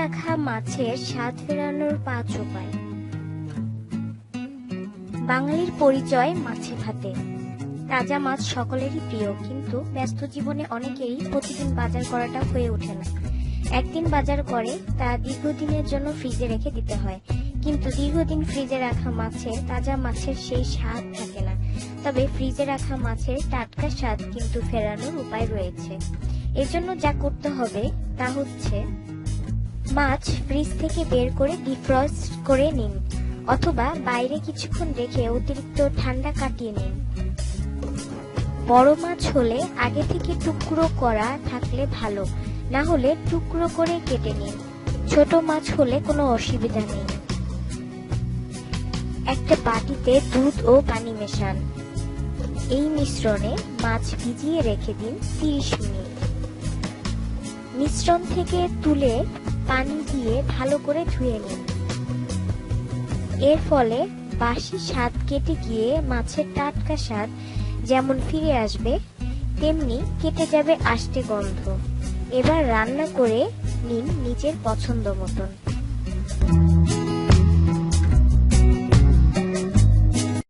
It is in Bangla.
রাখা মাছের স্বাদ ফেরানোর পাঁচ উপায়। বাঙালির পরিচয় মাছে ভাতে। তাজা মাছ সকলেরই প্রিয়, কিন্তু ব্যস্ত জীবনে অনেকেরই প্রতিদিন বাজার করাটা হয়ে ওঠে না। একদিন বাজার করে, তা দীর্ঘদিনের জন্য ফ্রিজে রেখে দিতে হয়। কিন্তু দীর্ঘদিন ফ্রিজে রাখা মাছের, তাজা মাছের সেই স্বাদ থাকে না। তবে ফ্রিজে রাখা মাছের টাটকা স্বাদ কিন্তু ফেরানোর উপায় রয়েছে। এর জন্য যা করতে হবে, তা হচ্ছে মাছ ফ্রিজ থেকে বের করে ডিফ্রস্ট করে নিন, অথবা বাইরে কিছুক্ষণ রেখে অতিরিক্ত ঠান্ডা কাটিয়ে নিন। বড় মাছ হলে আগে থেকে টুকরো করা থাকলে ভালো, না হলে টুকরো করে কেটে নিন। ছোট মাছ হলে কোনো অসুবিধা নেই। একটা বাটিতে দুধ ও পানি মেশান। এই মিশ্রণে মাছ ভিজিয়ে রেখে দিন তিরিশ মিনিট। মিশ্রণ থেকে তুলে পানি দিয়ে ভালো করে ধুয়ে নিন। এর ফলে বাসি স্বাদ কেটে গিয়ে মাছের টাটকা স্বাদ যেমন ফিরে আসবে, তেমনি কেটে যাবে আষ্টে গন্ধ। এবার রান্না করে নিন নিজের পছন্দ মতন।